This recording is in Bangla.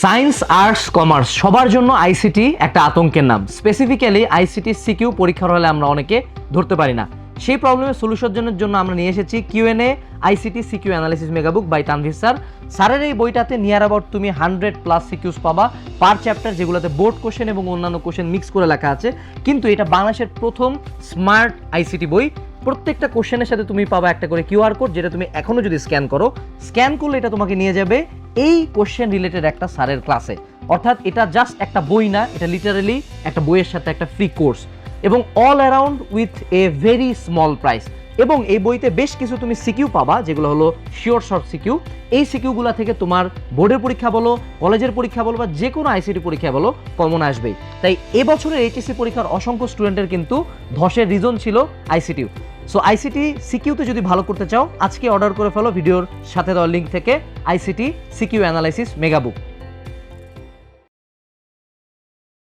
সায়েন্স আর্টস কমার্স সবার জন্য আইসিটি একটা আতঙ্কের নাম। স্পেসিফিক্যালি আইসিটি সিকিউ পরীক্ষার হলে আমরা অনেকে ধরতে পারি না। সেই প্রবলেমের সলিউশনের জন্য আমরা নিয়ে এসেছি QnA ICT CQ analysis megabook by Tanvir sir স্যারের এই বইটাতে নিয়ার অ্যাবাউট তুমি হান্ড্রেড প্লাস সিকিউস পাবা পার চ্যাপ্টার যেগুলোতে বোর্ড কোশ্চেন এবং অন্যান্য কোশ্চেন মিক্স করে লেখা আছে। কিন্তু এটা বাংলাদেশের প্রথম স্মার্ট আইসিটি বই। প্রত্যেকটা কোশ্চেনের সাথে তুমি পাবা একটা করে কিউআর কোড যেটা তুমি এখনও যদি স্ক্যান করো স্ক্যান করলে এটা তোমাকে নিয়ে যাবে এই কোশ্চেন রিলেটেড একটা স্যারের ক্লাসে অর্থাৎ এটা জাস্ট একটা বই না, এটা লিটারালি একটা বইয়ের সাথে একটা ফ্রি কোর্স এবং all around with a very small price এবং এই বইতে বেশ কিছু তুমি সিকিউ পাবা, যেগুলো হলো শিওর শর্ট সিকিউ এই সিকিউগুলো থেকে তোমার বোর্ডের পরীক্ষা বলো, কলেজের পরীক্ষা বলো, বা যে কোনো আইসিটি পরীক্ষা বলো কমন আসবেই। তাই এবছরের এইচএসসি পরীক্ষার অসংখ্য স্টুডেন্টের কিন্তু ধসের রিজন ছিল আইসিটিউ সো আইসিটি সিকিউতে যদি ভালো করতে চাও, আজকে অর্ডার করে ফেলো ভিডিওর সাথে দেওয়া লিঙ্ক থেকে আইসিটি সিকিউ অ্যানালাইসিস মেগাবুক